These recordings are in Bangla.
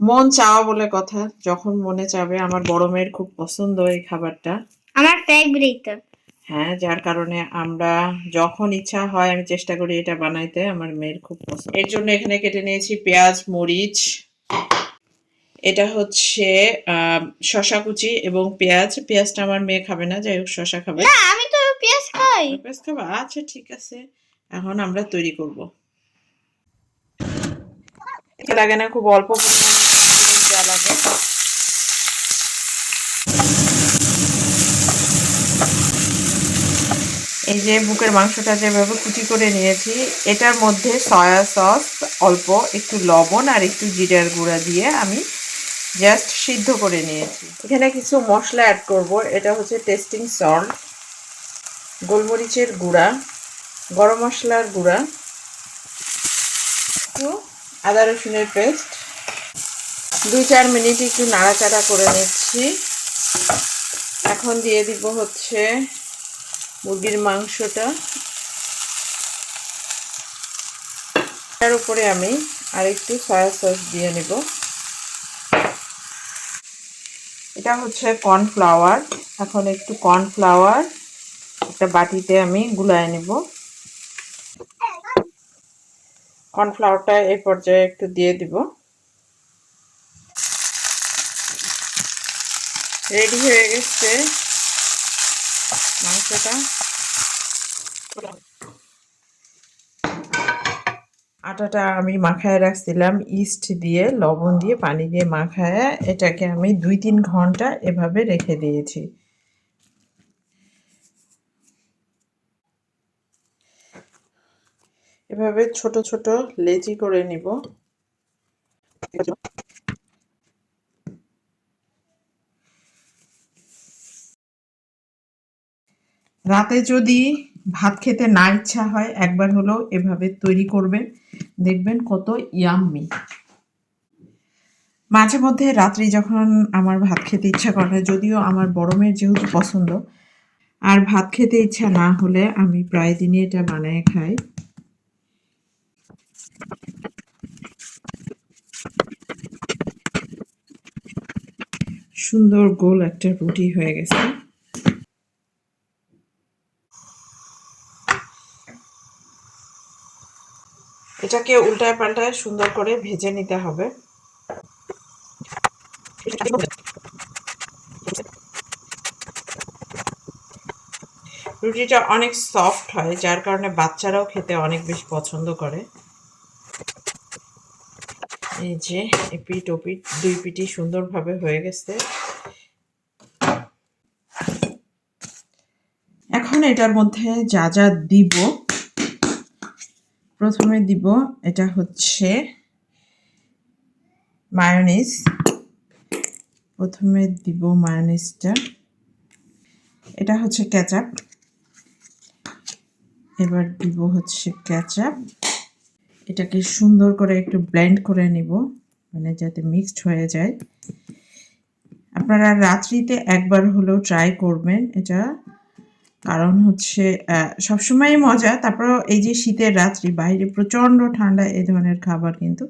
মন চাওয়া বলে কথা যখন মনে চাবে আমার বড় মেয়ের খুব পছন্দ এই খাবারটা। আমার ফেভারিট হ্যাঁ যার কারণে আমরা যখন ইচ্ছা হয় আমি চেষ্টা করি এটা বানাইতে আমার মেয়ের খুব পছন্দ। এর জন্য এখানে কেটে নিয়েছি পেঁয়াজ মরিচ। এটা হচ্ছে শসা কুচি এবং পেঁয়াজ। পেঁয়াজটা আমার মেয়ে খাবে না যাই হোক শসা খাবে। না আমি তো পেঁয়াজ খাই। পেঁয়াজ খাবে? আচ্ছা ঠিক আছে। এখন আমরা তৈরি করব। লাগে না খুব অল্প লাগে এই যে বুকের মাংসটা যেভাবে কুচি করে নিয়েছি, এটার মধ্যে সয়া সস, অল্প একটু লবণ আর একটু জিরার গুঁড়া দিয়ে আমি জাস্ট সিদ্ধ করে নিয়েছি। এখানে কিছু মশলা অ্যাড করব, এটা হচ্ছে টেস্টিং সল্ট গোলমরিচের গুঁড়া, গরম মশলার গুঁড়া, একটু আদা রসুনের পেস্ট দুই চার মিনিট একটু নাড়াচাড়া করে নিচ্ছি। এখন দিয়ে দিব হচ্ছে মুরগির মাংসটা। তার উপরে আমি আরেকটু সয়া সস দিয়ে নেব। এটা হচ্ছে কর্নফ্লাওয়ার এখন একটু কর্নফ্লাওয়ার একটা বাটিতে আমি গুলায় নেব। কর্নফ্লাওয়ারটা এই পর্যায়ে একটু দিয়ে দিব। রেডি হয়ে গেছে। মাংসটা আটাটা আমি মাখায় রাখছিলাম ইস্ট দিয়ে, লবণ দিয়ে, পানি দিয়ে মাখায়। এটাকে আমি দুই তিন ঘণ্টা এভাবে রেখে দিয়েছি। এভাবে ছোট ছোট লেচি করে নিব। রাতে যদি ভাত খেতে না ইচ্ছা হয়, একবার হলেও এভাবে তৈরি করবেন। দেখবেন কত ইয়াম্মি মাঝে মধ্যে রাত্রি যখন আমার ভাত খেতে ইচ্ছা করে যদিও আমার বড় মেয়ের যেহেতু পছন্দ, আর ভাত খেতে ইচ্ছা না হলে আমি প্রায় দিনই এটা বানায় খাই। সুন্দর গোল একটা রুটি হয়ে গেছে। এটাকে উল্টায় পাল্টায় সুন্দর করে ভেজে নিতে হবে। রুটিটা অনেক সফট হয়, যার কারণে বাচ্চারাও খেতে অনেক বেশি পছন্দ করে। এই যে এপিট ওপিট দুই পিটি সুন্দরভাবে হয়ে গেছে। এখন এটার মধ্যে যা যা দিব প্রথমে দিব, এটা হচ্ছে মায়োনিজ প্রথমে দিব মায়োনিজটা এটা হচ্ছে ক্যাচাপ এবার দিব হচ্ছে ক্যাচাপ এটাকে সুন্দর করে একটু ব্লেন্ড করে নিব মানে যাতে মিক্সড হয়ে যায়। আপনারা রাত্রিতে একবার হলেও ট্রাই করবেন এটা। কারণ হচ্ছে আহ, সবসময়ই মজা। তারপর এই যে শীতের রাত্রি বাইরে প্রচণ্ড ঠান্ডা এই ধরনের খাবার কিন্তু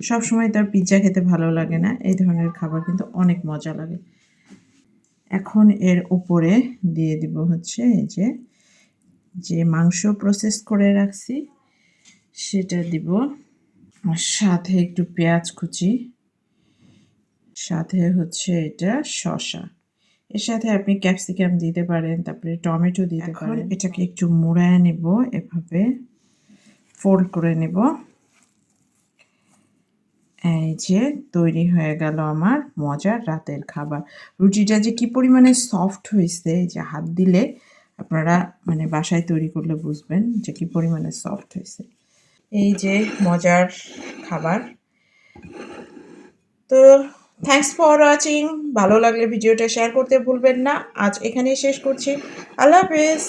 সবসময় তার পিৎজা খেতে ভালো লাগে না। এই ধরনের খাবার কিন্তু অনেক মজা লাগে। এখন এর উপরে দিয়ে দিব হচ্ছে এই যে যে মাংস প্রসেস করে রাখছি সেটা দিব। আর সাথে একটু পেঁয়াজ কুচি সাথে হচ্ছে এটা শসা। এর সাথে আপনি ক্যাপসিকাম দিতে পারেন তারপরে টমেটো দিতে পারেন। এটাকে একটু মোড়ায় নেব এভাবে ফোল্ড করে নেব। এই যে তৈরি হয়ে গেল আমার মজার রাতের খাবার। রুটিটা যে কি পরিমাণে সফট হয়েছে যে হাত দিলে আপনারা মানে বাসায় তৈরি করলে বুঝবেন যে কি পরিমাণে সফট হয়েছে। এই যে মজার খাবার। তো থ্যাঙ্কস ফর ওয়াচিং ভালো লাগলে ভিডিওটা শেয়ার করতে ভুলবেন না। আজ এখানেই শেষ করছি। আল্লাহ হাফেজ।